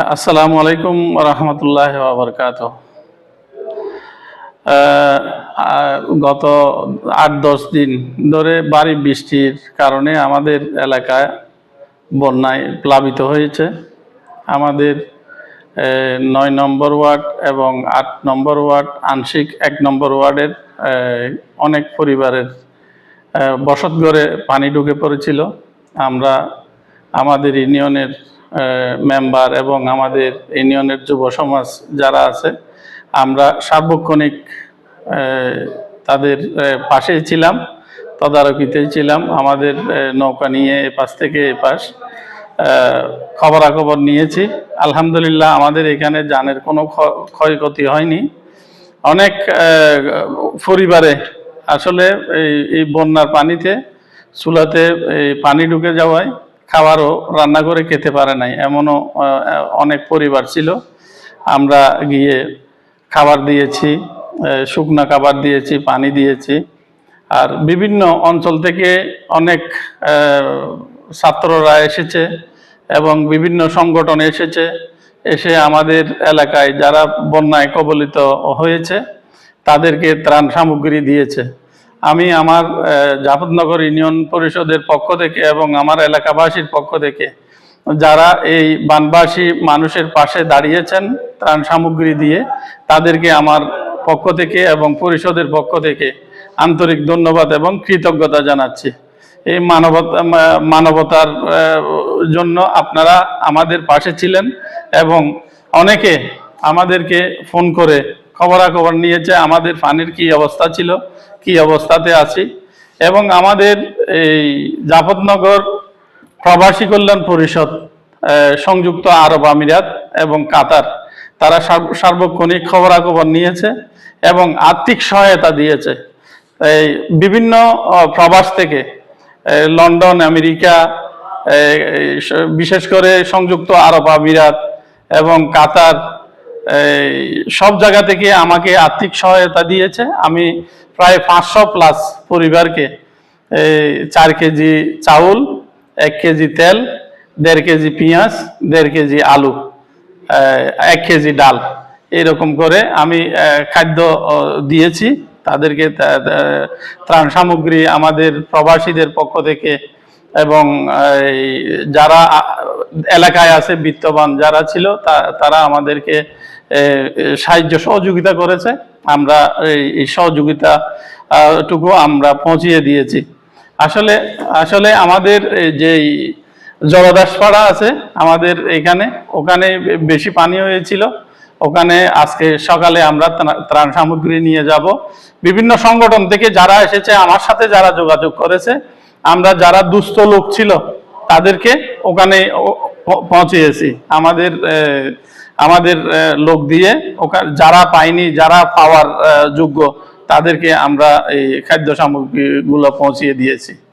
আসসালামু আলাইকুম রহমতুল্লাহ বরকাত গত আট দশ দিন ধরে বাড়ি বৃষ্টির কারণে আমাদের এলাকায় বন্যায় প্লাবিত হয়েছে। আমাদের নয় নম্বর ওয়ার্ড এবং আট নম্বর ওয়ার্ড, আংশিক এক নম্বর ওয়ার্ডের অনেক পরিবারের বসতঘরে পানি ঢুকে পড়েছিল। আমরা আমাদের ইউনিয়নের মেম্বার এবং আমাদের ইউনিয়নের যুব সমাজ যারা আছে, আমরা সার্বক্ষণিক তাদের পাশেই ছিলাম তদারকিতেই ছিলাম, আমাদের নৌকা নিয়ে এ পাশ থেকে এ পাশ খবরাখবর নিয়েছি। আলহামদুলিল্লাহ আমাদের এখানে জানের কোনো ক্ষয়ক্ষতি হয়নি। অনেক পরিবারে আসলে এই বন্যার পানিতে, চুলাতে পানি ঢুকে যাওয়ায় খাবারও রান্না করে খেতে পারে নাই। এমনও অনেক পরিবার ছিল। আমরা গিয়ে খাবার দিয়েছি শুকনা খাবার দিয়েছি, পানি দিয়েছি। আর বিভিন্ন অঞ্চল থেকে অনেক ছাত্ররা এসেছে এবং বিভিন্ন সংগঠন এসেছে। এসে আমাদের এলাকায় যারা বন্যায় কবলিত হয়েছে, তাদেরকে ত্রাণ সামগ্রী দিয়েছে। আমি আমার আহ, জাফরনগর ইউনিয়ন পরিষদের পক্ষ থেকে এবং আমার এলাকাবাসীর পক্ষ থেকে যারা এই বানবাসী মানুষের পাশে দাঁড়িয়েছেন ত্রাণ সামগ্রী দিয়ে তাদেরকে আমার পক্ষ থেকে এবং পরিষদের পক্ষ থেকে আন্তরিক ধন্যবাদ এবং কৃতজ্ঞতা জানাচ্ছি। এই মানবতা মানবতার জন্য আপনারা আমাদের পাশে ছিলেন এবং অনেকে আমাদেরকে ফোন করে খবরাখবর নিয়েছে, আমাদের পানির কি অবস্থা ছিল, কি অবস্থাতে আছি। এবং আমাদের এই জাফরনগর প্রবাসী কল্যাণ পরিষদ সংযুক্ত আরব আমিরাত এবং কাতার, তারা সার্ব- সার্বক্ষণিক খবরাখবর নিয়েছে এবং আর্থিক সহায়তা দিয়েছে। এই বিভিন্ন প্রবাস থেকে লন্ডন, আমেরিকা বিশেষ করে সংযুক্ত আরব আমিরাত এবং কাতার সব জায়গা থেকে আমাকে আর্থিক সহায়তা দিয়েছে। আমি প্রায় পাঁচশো প্লাস পরিবারকে চার কেজি চাউল, এক কেজি তেল, দেড় কেজি পেঁয়াজ, দেড় কেজি আলু এক কেজি ডাল এরকম করে আমি খাদ্য দিয়েছি। তাদেরকে ত্রাণ সামগ্রী আমাদের প্রবাসীদের পক্ষ থেকে এবং যারা এলাকায় আছে, বিত্তবান যারা ছিল তারা আমাদেরকে সাহায্য, সহযোগিতা করেছে। আমরা, এই- সহযোগিতা টুকু আমরা পৌঁছিয়ে দিয়েছি। আসলে আসলে আমাদের যেই জলদাসপাড়া আছে, আমাদের এখানে, ওখানে বেশি পানি হয়েছিল। ওখানে আজকে সকালে আমরা ত্রাণ সামগ্রী নিয়ে যাব। বিভিন্ন সংগঠন থেকে যারা এসেছে, আমার সাথে যারা যোগাযোগ করেছে আমরা যারা দুস্থ লোক ছিল, তাদেরকে ওখানে পৌঁছেছি আমাদের আমাদের লোক দিয়ে ওখানে যারা পায়নি, যারা পাওয়ার যোগ্য, তাদেরকে আমরা এই খাদ্য সামগ্রীগুলো পৌঁছিয়ে দিয়েছি।